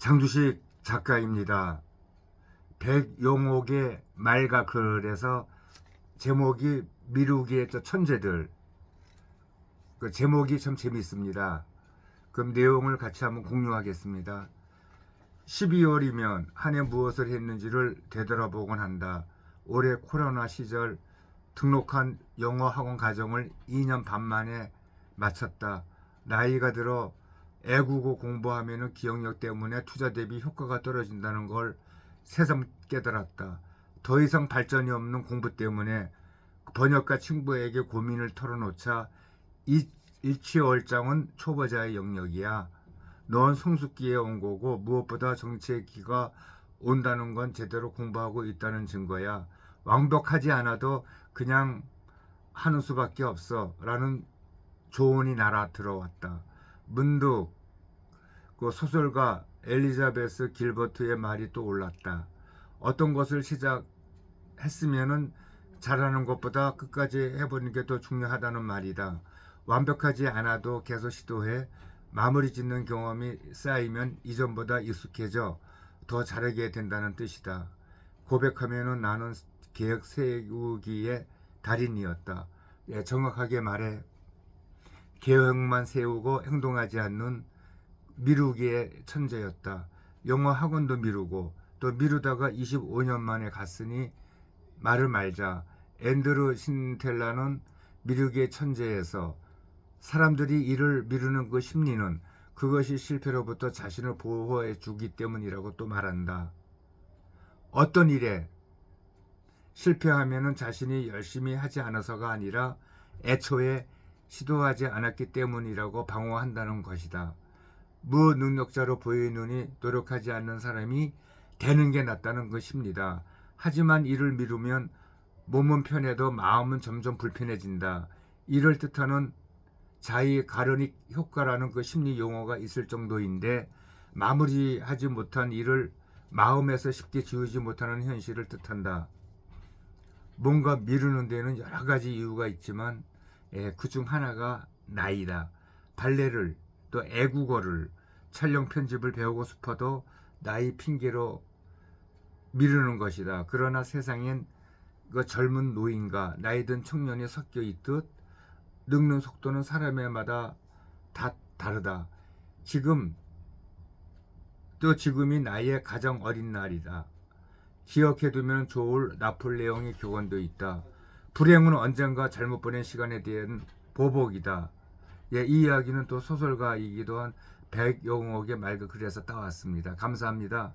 장주식 작가입니다. 백용옥의 말과 글에서 제목이 미루기의 저 천재들. 그 제목이 참 재밌습니다. 그럼 내용을 같이 한번 공유하겠습니다. 12월이면 한 해 무엇을 했는지를 되돌아보곤 한다. 올해 코로나 시절 등록한 영어 학원 과정을 2년 반 만에 마쳤다. 나이가 들어 애국어 공부하면 기억력 때문에 투자 대비 효과가 떨어진다는 걸 새삼 깨달았다. 더 이상 발전이 없는 공부 때문에 번역가 친구에게 고민을 털어놓자 이 일치월장은 초보자의 영역이야. 넌 성숙기에 온 거고 무엇보다 정치의 기가 온다는 건 제대로 공부하고 있다는 증거야. 완벽하지 않아도 그냥 하는 수밖에 없어. 라는 조언이 날아 들어왔다. 문득 그 소설가 엘리자베스 길버트의 말이 또 올랐다. 어떤 것을 시작했으면은 잘하는 것보다 끝까지 해보는 게 더 중요하다는 말이다. 완벽하지 않아도 계속 시도해 마무리 짓는 경험이 쌓이면 이전보다 익숙해져 더 잘하게 된다는 뜻이다. 고백하면은 나는 계획 세우기의 달인이었다. 예, 정확하게 말해 계획만 세우고 행동하지 않는 미루기의 천재였다. 영어 학원도 미루고 또 미루다가 25년 만에 갔으니 말을 말자. 앤드루 신텔라는 미루기의 천재에서 사람들이 일을 미루는 그 심리는 그것이 실패로부터 자신을 보호해 주기 때문이라고 또 말한다. 어떤 일에 실패하면은 자신이 열심히 하지 않아서가 아니라 애초에 시도하지 않았기 때문이라고 방어한다는 것이다. 무능력자로 보이느니 노력하지 않는 사람이 되는 게 낫다는 것입니다. 하지만 이를 미루면 몸은 편해도 마음은 점점 불편해진다. 이를 뜻하는 자의 가르닉 효과라는 그 심리 용어가 있을 정도인데 마무리하지 못한 일을 마음에서 쉽게 지우지 못하는 현실을 뜻한다. 뭔가 미루는 데는 여러 가지 이유가 있지만 예, 그중 하나가 나이다. 발레를 또 애국어를 촬영 편집을 배우고 싶어도 나이 핑계로 미루는 것이다. 그러나 세상엔 그 젊은 노인과 나이든 청년이 섞여 있듯 늙는 속도는 사람마다 다 다르다. 지금 또 지금이 나의 가장 어린 날이다. 기억해두면 좋을 나폴레옹의 교훈도 있다. 불행은 언젠가 잘못 보낸 시간에 대한 보복이다. 예, 이 이야기는 또 소설가이기도 한 백용옥의 말그 글에서 따왔습니다. 감사합니다.